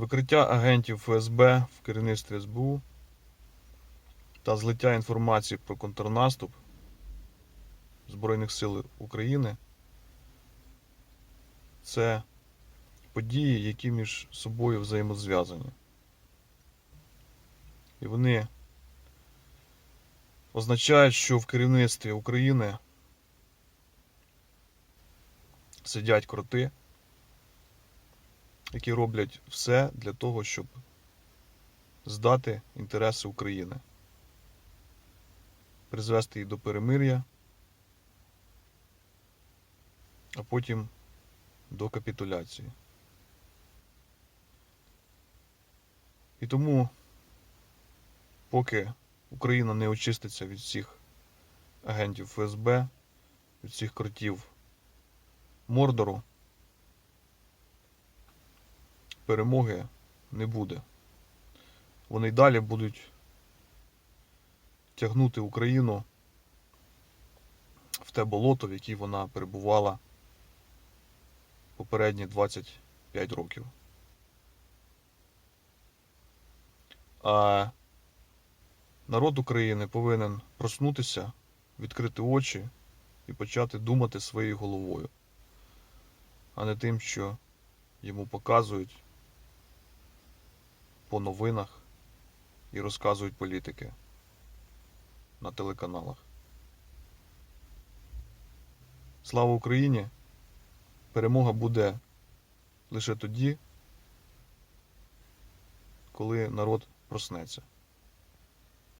Викриття агентів ФСБ в керівництві СБУ та злиття інформації про контрнаступ Збройних сил України це події, які між собою взаємозв'язані. І вони означають, що в керівництві України сидять кроти, які роблять все для того, щоб здати інтереси України, призвести їх до перемир'я, а потім до капітуляції. І тому, поки Україна не очиститься від всіх агентів ФСБ, від всіх кротів Мордору, перемоги не буде. Вони й далі будуть тягнути Україну в те болото, в якій вона перебувала попередні 25 років. А народ України повинен проснутися, відкрити очі і почати думати своєю головою, а не тим, що йому показують по новинах і розказують політики на телеканалах. Слава Україні! Перемога буде лише тоді, коли народ проснеться.